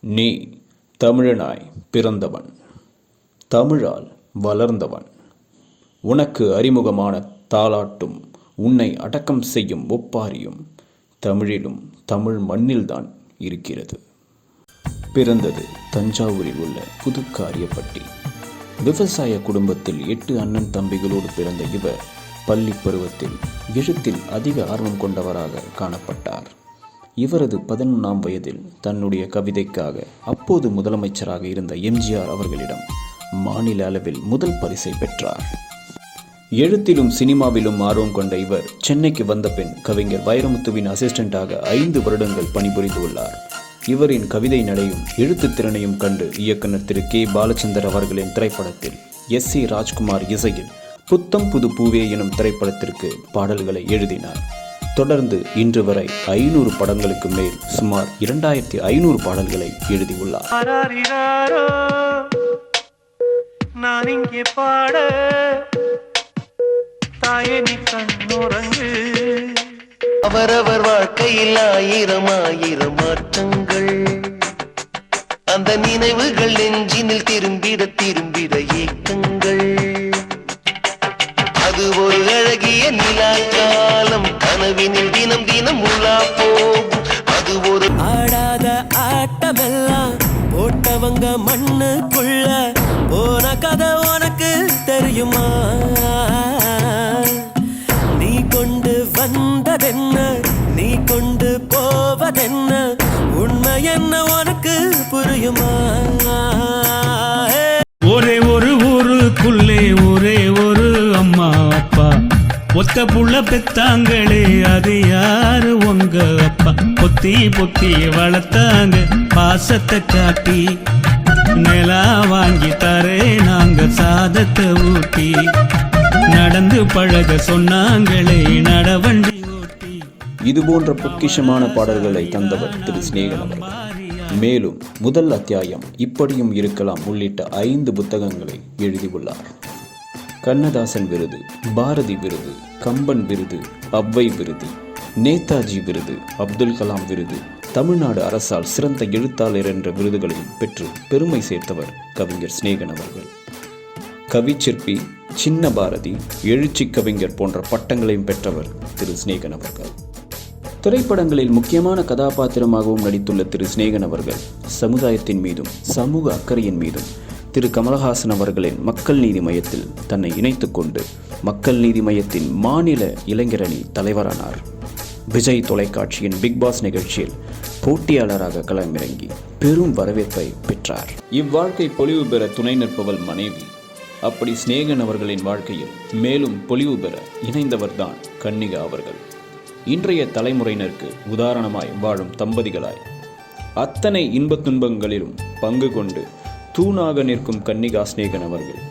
நீ தமிழனாய் பிறந்தவன். தமிழால் வளர்ந்தவன். உனக்கு அறிமுகமான தாலாட்டும் உன்னை அடக்கம் செய்யும் ஒப்பாரியும் தமிழிலும் தமிழ் மண்ணில்தான் இருக்கிறது. பிறந்தது தஞ்சாவூரில் உள்ள புதுக்காரியப்பட்டி. விவசாய குடும்பத்தில் எட்டு அண்ணன் தம்பிகளோடு பிறந்த இவர் பள்ளி பருவத்தில் எழுத்தில் அதிக ஆர்வம் கொண்டவராக காணப்பட்டார். இவரது பதினொன்றாம் வயதில் தன்னுடைய கவிதைக்காக அப்போது முதலமைச்சராக இருந்த எம்ஜிஆர் அவர்களிடம் மாநில அளவில் முதல் பரிசை பெற்றார். எழுத்திலும் சினிமாவிலும் ஆர்வம் கொண்ட இவர் சென்னைக்கு வந்த பின் கவிஞர் வைரமுத்துவின் அசிஸ்டண்டாக ஐந்து வருடங்கள் பணிபுரிந்துள்ளார் இவரின் கவிதை நடையும் எழுத்துத் திறனையும் கண்டு இயக்குனர் திரு கே. பாலச்சந்தர் அவர்களின் திரைப்படத்தில் எஸ். சி ராஜ்குமார் இசையில் புத்தம் புது பூவே எனும் திரைப்படத்திற்கு பாடல்களை எழுதினார். தொடர்ந்து இன்று வரை ஐநூறு படங்களுக்கு மேல் சுமார் இரண்டாயிரத்தி ஐநூறு பாடல்களை எழுதியுள்ளார். நான் இங்கே பாட தாயே நீ கண்ணுறங்கு அவரவர் வாழ்க்கையில் ஆயிரம் ஆயிரம் மாற்றங்கள். அந்த நினைவுகள் நெஞ்சினில் திரும்பிட திரும்பிட ஏக்கங்கள். அது ஒரு அழகிய நிலா காலம் கனவினில் தினம் தினம் உலா போகும். அது ஒரு ஆடாத ஆட்டமெல்லாம் போட்டவங்க மண்ணுக்குள்ள போன கதை உனக்கு தெரியுமா? நீ கொண்டு வந்ததென்ன? நீ கொண்டு போவதென்ன? உண்மை என்ன உனக்கு புரியுமா? பெத்த புள்ள பெத்தாங்களே அது யாரு உங்க அப்பா? பொத்தி பொத்தி வளர்த்தாங்க பாசத்தை காட்டி. நிலா வாங்கி தரே நாங்க சாதத்தை ஊட்டி. நடந்து பழக சொன்னாங்களே நடவண்டி ஓட்டி. இதுபோன்ற பொக்கிஷமான பாடல்களை தந்தவர் திரு சிநேகன் அவர்கள். மேலும் முதல் அத்தியாயம் இப்படியும் இருக்கலாம் உள்ளிட்ட ஐந்து புத்தகங்களை எழுதியுள்ளார். கண்ணதாசன் விருது பாரதி விருது கம்பன் விருது அவ்வை விருது நேதாஜி விருது அப்துல் கலாம் விருது தமிழ்நாடு அரசால் சிறந்த எழுத்தாளர் என்ற விருதுகளையும் பெற்று பெருமை சேர்த்தவர் கவிஞர் சிநேகன் அவர்கள். கவிச்சிற்பி சின்ன பாரதி எழுச்சி கவிஞர் போன்ற பட்டங்களையும் பெற்றவர் திரு சிநேகன் அவர்கள். திரைப்படங்களில் முக்கியமான கதாபாத்திரமாகவும் நடித்துள்ள திரு சிநேகன் அவர்கள் சமுதாயத்தின் மீதும் சமூக அக்கறையின் மீதும் திரு கமலஹாசன் அவர்களின் மக்கள் நீதி மையத்தில் தன்னை இணைத்துக் கொண்டு மக்கள் நீதி மையத்தின் மாநில இளைஞரணி தலைவரானார். விஜய் தொலைக்காட்சியின் பிக் பாஸ் நிகழ்ச்சியில் போட்டியாளராக களமிறங்கி பெரும் வரவேற்பை பெற்றார். இவ்வாழ்க்கை பொலிவு பெற துணை நிற்பவள் மனைவி. அப்படி சிநேகன் அவர்களின் வாழ்க்கையில் மேலும் பொலிவு பெற இணைந்தவர்தான் கன்னிகா அவர்கள். இன்றைய தலைமுறையினருக்கு உதாரணமாய் வாழும் தம்பதிகளாய் அத்தனை இன்பத் துன்பங்களிலும் பங்கு கொண்டு தூணாக நிற்கும் கன்னிகா சிநேகன் அவர்கள்.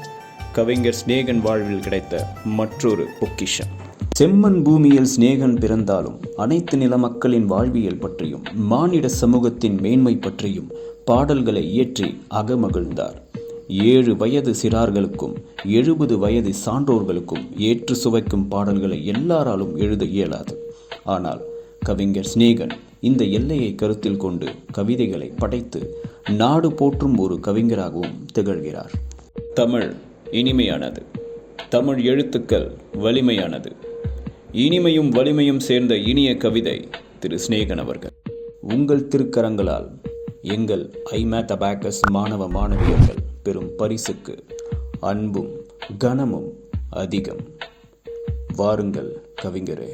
கவிஞர் சிநேகன் வாழ்வில் கிடைத்த மற்றொரு பொக்கிஷம். செம்மண் பூமியில் சிநேகன் பிறந்தாலும் அனைத்து நில மக்களின் வாழ்வியல் பற்றியும் மானிட சமூகத்தின் மேன்மை பற்றியும் பாடல்களை இயற்றி அகமகிழ்ந்தார். ஏழு வயது சிறார்களுக்கும் எழுபது வயது சான்றோர்களுக்கும் ஏற்று சுவைக்கும் பாடல்களை எல்லாராலும் எழுத இயலாது. ஆனால் கவிஞர் சிநேகன் இந்த எல்லையை கருத்தில் கொண்டு கவிதைகளை படைத்து நாடு போற்றும் ஒரு கவிஞராகவும் திகழ்கிறார். தமிழ் இனிமையானது. தமிழ் எழுத்துக்கள் வலிமையானது. இனிமையும் வலிமையும் சேர்ந்த இனிய கவிதை திரு. சிநேகன் அவர்கள். உங்கள் திருக்கரங்களால் எங்கள் ஐமேத் அபாக்கஸ் மாணவ மாணவியர்கள் பெறும் பரிசுக்கு அன்பும் கனமும் அதிகம். வாருங்கள் கவிஞரே.